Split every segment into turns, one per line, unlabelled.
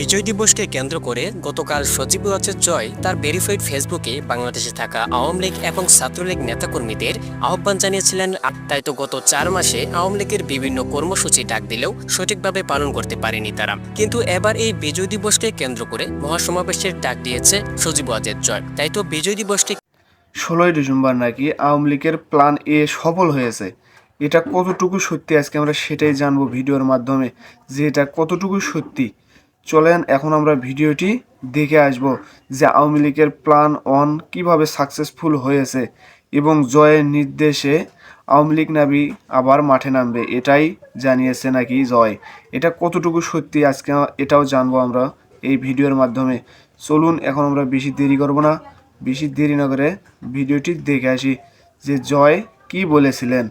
বিজয় দিবসকে কেন্দ্র করে গতকাল সজীব ওয়াজের জয় তার ভেরিফাইড ফেসবুকে বাংলাদেশে থাকা আওয়ামী লীগ এবং ছাত্রলীগ নেতাকর্মীদের আহ্বান জানিয়েছিলেন। তাই তো গত চার মাসে আওয়ামী লীগের বিভিন্ন কর্মসূচি ডাক দিলেও সঠিকভাবে পালন করতে পারেনি তারা। কিন্তু এবার এই বিজয় দিবসকে কেন্দ্র করে মহাসমাবেশের ডাক দিয়েছে সজীব ওয়াজের জয়। তাই তো বিজয় দিবসকে
ষোলোই ডিসেম্বর নাকি আওয়ামী লীগের প্ল্যান এ সফল হয়েছে। এটা কতটুকু সত্যি আজকে আমরা সেটাই জানব ভিডিওর মাধ্যমে। যে এটা কতটুকু সত্যি চলেন, এখন আমরা ভিডিওটি দেখে আসব যে আওয়ামী লীগের প্ল্যান অন কীভাবে সাকসেসফুল হয়েছে এবং জয়ের নির্দেশে আওয়ামী লীগ নাবি আবার মাঠে নামবে, এটাই জানিয়েছে নাকি জয়। এটা কতটুকু সত্যি আজকে এটাও জানব আমরা এই ভিডিওর মাধ্যমে। চলুন, এখন আমরা বেশি দেরি করব না, বেশি দেরি না করে ভিডিওটি দেখে আসি যে জয় কি বলেছিলেন।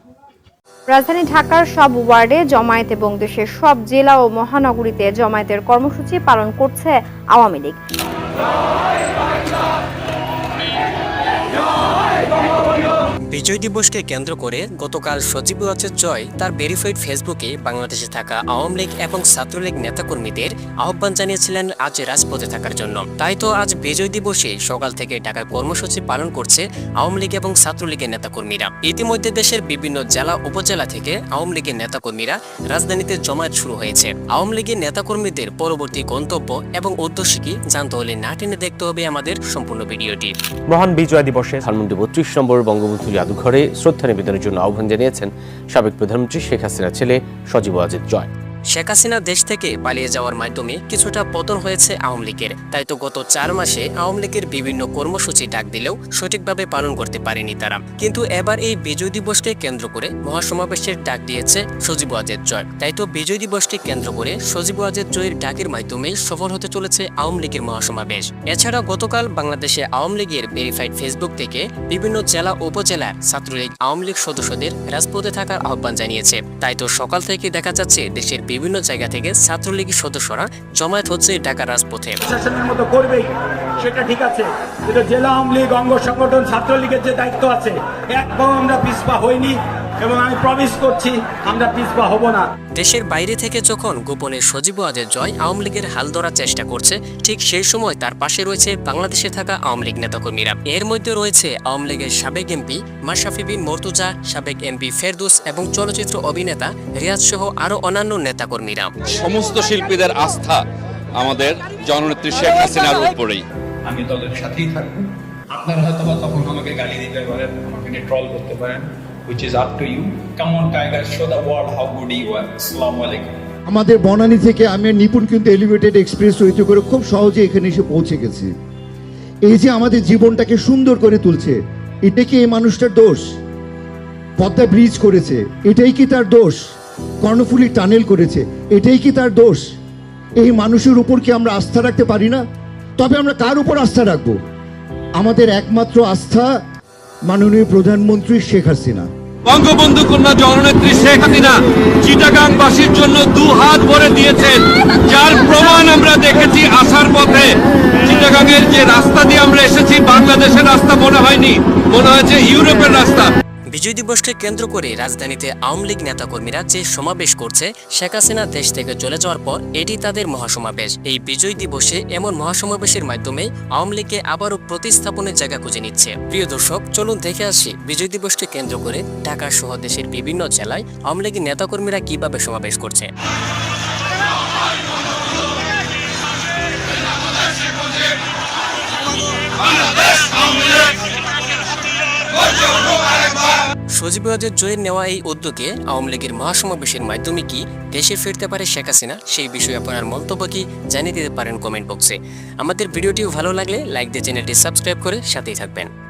রাজধানী ঢাকার সব ওয়ার্ডে জমায়েত এবং দেশের সব জেলা ও মহানগরীতে জমায়েতের কর্মসূচি পালন করছে আওয়ামী লীগ।
বিজয় দিবসকে কেন্দ্র করে গতকাল সজীব ওয়াজের জয় তার ভেরিফাইড ফেসবুকে বাংলাদেশে থাকা আওয়ামী লীগ এবং ছাত্রলীগ নেতাকর্মীদের আহ্বান জানিয়েছিলেন আজ রাজপথে থাকার জন্য। তাই তো আজ বিজয় দিবসে সকাল থেকে ঢাকার কর্মসূচি পালন করছে আওয়ামী লীগ এবং ছাত্রলীগের নেতাকর্মীরা। ইতিমধ্যে দেশের বিভিন্ন জেলা, উপজেলা থেকে আওয়ামী লীগের নেতাকর্মীরা রাজধানীতে জমায়েত শুরু হয়েছে। আওয়ামী লীগের নেতাকর্মীদের পরবর্তী গন্তব্য এবং উদ্দেশ্য কি জানতে হলে না টেনে দেখতে হবে আমাদের সম্পূর্ণ ভিডিওটি।
মহান বিজয় দিবসে ধানমন্ডি বত্রিশ নম্বর বঙ্গবন্ধু জাদুঘরে শ্রদ্ধা নিবেদনের জন্য আহ্বান জানিয়েছেন সাবেক প্রধানমন্ত্রী শেখ হাসিনার ছেলে সজীব ওয়াজেদ জয়।
শেখ হাসিনা দেশ থেকে পালিয়ে যাওয়ার মাধ্যমে কিছুটা পতন হয়েছে আওয়ামী লীগের। তাই তো গত চার মাসে আওয়ামী লীগের বিভিন্ন কর্মসূচি ডাক দিলেও সঠিকভাবে পালন করতে পারেনি তারা। কিন্তু এবার এই বিজয় দিবসকে কেন্দ্র করে মহাসমাবেশের ডাক দিয়েছে সজীব ওয়াজেদ জয়। তাই তো বিজয় দিবসকে কেন্দ্র করে সজীব ওয়াজেদ জয়ের ডাকের মাধ্যমে সফল হতে চলেছে আওয়ামী লীগের মহাসমাবেশ। এছাড়া গতকাল বাংলাদেশে আওয়ামী লীগের ভেরিফাইড ফেসবুক থেকে বিভিন্ন জেলা, উপজেলার ছাত্রলীগ, আওয়ামী লীগ সদস্যদের রাজপথে থাকার আহ্বান জানিয়েছে। তাই তো সকাল থেকে দেখা যাচ্ছে দেশের বিভিন্ন জায়গা থেকে ছাত্রলীগের সদস্যরা জমায়েত হচ্ছে ঢাকা রাজপথে।
মতো করবেই, সেটা ঠিক আছে। এটা জেলা আওয়ামী লীগ, অঙ্গ সংগঠন, ছাত্রলীগের যে দায়িত্ব আছে এক আমরা পিসপা হইনি। এবং আমি প্রমিস করছি আমরা পিছপা হব না।
দেশের বাইরে থেকে যখন গোপনে সজীব ওয়াজের জয় আওয়ামী লীগের হাল ধরার চেষ্টা করছে ঠিক সেই সময় তার পাশে রয়েছে বাংলাদেশে থাকা আওয়ামী লীগ নেতাকর্মীরা। এর মধ্যে রয়েছে আওয়ামী লীগের সাবেক এমপি মাশরাফি বিন মর্তুজা সাবেক এমপি ফেরদুস এবং চলচ্চিত্র অভিনেতা রিয়াজ সহ আরও অন্যান্য নেতাকর্মীরা।
সমস্ত শিল্পীদের আস্থা আমাদের জননেত্রী শেখ হাসিনার উপরেই।
আমি দলের সাথেই থাকব। আপনারা হয়তো তখন আমাকে গালি দিতে পারেন আমাকে ট্রল করতে পারেন। Which is up to you. Come on, tiger, show the world how good you are. আসসালামু আলাইকুম
আমাদের বনানী থেকে আমি নিপুণ কিন্তু এলিভেটেড এক্সপ্রেস হইতে করে খুব সহজে এখানে এসে পৌঁছে গেছি। এই যে আমাদের জীবনটাকে সুন্দর করে তুলছে, এটা কি এই মানুষটার দোষ? পদ্মা ব্রিজ করেছে, এটাই কি তার দোষ? কর্ণফুলি টানেল করেছে, এটাই কি তার দোষ? এই মানুষের উপর কি আমরা আস্থা রাখতে পারি না? তবে আমরা কার উপর আস্থা রাখব? আমাদের একমাত্র আস্থা মাননীয় প্রধানমন্ত্রী শেখ হাসিনা।
বঙ্গবন্ধু কন্যা জননেত্রী শেখ হাসিনা চিটাগাংবাসীর জন্য দু হাত ভরে দিয়েছেন। যার প্রমাণ আমরা দেখেছি আসার পথে। এর যে রাস্তা দিয়ে আমরা এসেছি, বাংলাদেশের রাস্তা মনে হয়নি। মনে হয়েছে ইউরোপের রাস্তা।
বিজয় দিবসকে কেন্দ্র করে রাজধানীতে আওয়ামী লীগ নেতাকর্মীরা যে সমাবেশ করছে, শেখ হাসিনা দেশ থেকে চলে যাওয়ার পর এটি তাদের মহাসমাবেশ। এই বিজয় দিবসে এমন মহাসমাবেশের মাধ্যমে আওয়ামী লীগকে আবারও প্রতিস্থাপনের জায়গা খুঁজে নিচ্ছে। প্রিয় দর্শক, চলুন দেখে আসি বিজয় দিবসকে কেন্দ্র করে ঢাকা সহ দেশের বিভিন্ন জেলায় আওয়ামী লীগের নেতাকর্মীরা কীভাবে সমাবেশ করছে। ওয়াজের জয়ের নেওয়া এই উদ্যোগে আওয়ামী লীগের মহাসমাবেশের মাধ্যমে কি দেশে ফিরতে পারে শেখ হাসিনা? সেই বিষয়ে আপনার মন্তব্য কি জানিয়ে দিতে পারেন কমেন্ট বক্সে। আমাদের ভিডিওটিও ভালো লাগলে লাইক দিয়ে চ্যানেলটি সাবস্ক্রাইব করে সাথেই থাকবেন।